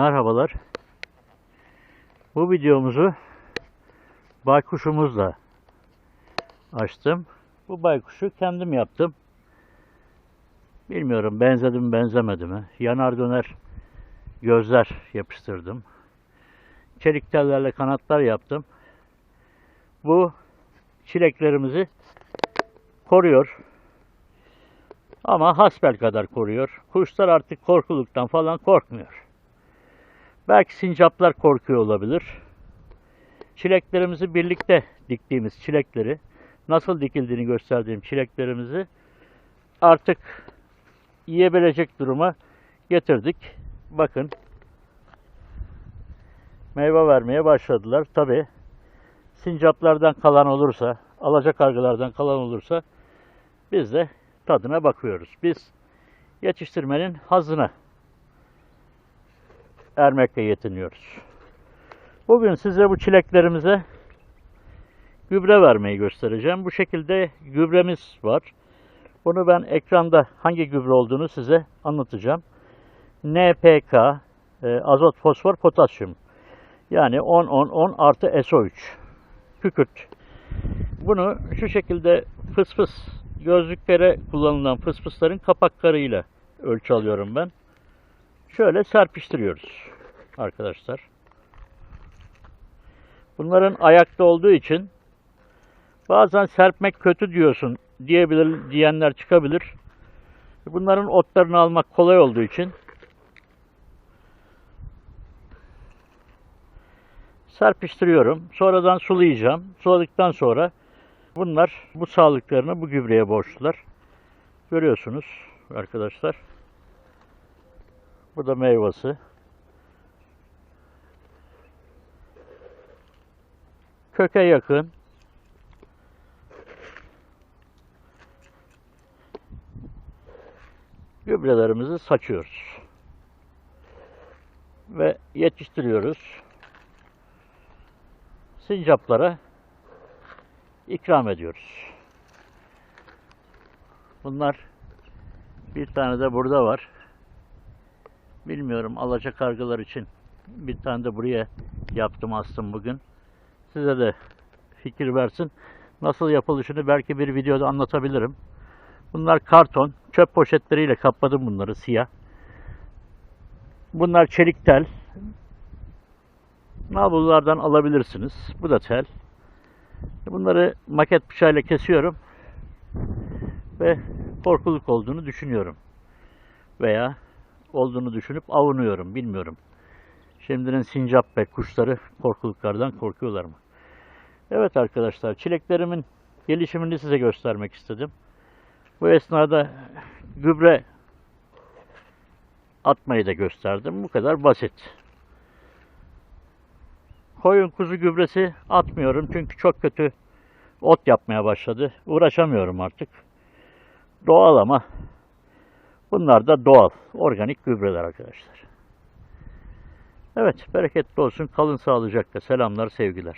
Merhabalar. Bu videomuzu baykuşumuzla açtım. Bu baykuşu kendim yaptım. Bilmiyorum benzedi mi benzemedi mi. Yanar döner gözler yapıştırdım. Çelik tellerle kanatlar yaptım. Bu çileklerimizi koruyor. Ama hasbel kadar koruyor. Kuşlar artık korkuluktan falan korkmuyor. Belki sincaplar korkuyor olabilir. Çileklerimizi birlikte diktiğimiz çilekleri, nasıl dikildiğini gösterdiğim çileklerimizi artık yiyebilecek duruma getirdik. Bakın meyve vermeye başladılar. Tabi sincaplardan kalan olursa, alacakargılardan kalan olursa biz de tadına bakıyoruz. Biz yetiştirmenin hazına ermekle yetiniyoruz. Bugün size bu çileklerimize gübre vermeyi göstereceğim. Bu şekilde gübremiz var. Bunu ben ekranda hangi gübre olduğunu size anlatacağım. NPK, e, azot, fosfor, potasyum. Yani 10-10-10 artı SO3. Kükürt. Bunu şu şekilde fıs fıs gözlüklere kullanılan fıs fısların kapaklarıyla ölçü alıyorum ben. Şöyle serpiştiriyoruz arkadaşlar. Bunların ayakta olduğu için bazen serpmek kötü diyorsun diyebilir diyenler çıkabilir. Bunların otlarını almak kolay olduğu için serpiştiriyorum. Sonradan sulayacağım. Suladıktan sonra bunlar bu sağlıklarını bu gübreye borçlular. Görüyorsunuz arkadaşlar. Bu da meyvesi. Köke yakın. Gübrelerimizi saçıyoruz. Ve yetiştiriyoruz. Sincaplara ikram ediyoruz. Bunlar bir tane de burada var. Bilmiyorum alacak kargılar için bir tane de buraya yaptım astım bugün. Size de fikir versin. Nasıl yapılışını belki bir videoda anlatabilirim. Bunlar karton, çöp poşetleriyle kapladım bunları siyah. Bunlar çelik tel. Nabullardan alabilirsiniz. Bu da tel. Bunları maket bıçağıyla kesiyorum. Ve korkuluk olduğunu düşünüyorum. Veya olduğunu düşünüp avunuyorum. Bilmiyorum. Şimdinin sincap ve kuşları korkuluklardan korkuyorlar mı? Evet arkadaşlar çileklerimin gelişimini size göstermek istedim. Bu esnada gübre atmayı da gösterdim. Bu kadar basit. Koyun kuzu gübresi atmıyorum çünkü çok kötü ot yapmaya başladı. Uğraşamıyorum artık. Doğal ama bunlar da doğal, organik gübreler arkadaşlar. Evet, bereketli olsun. Kalın sağlıcakla. Selamlar, sevgiler.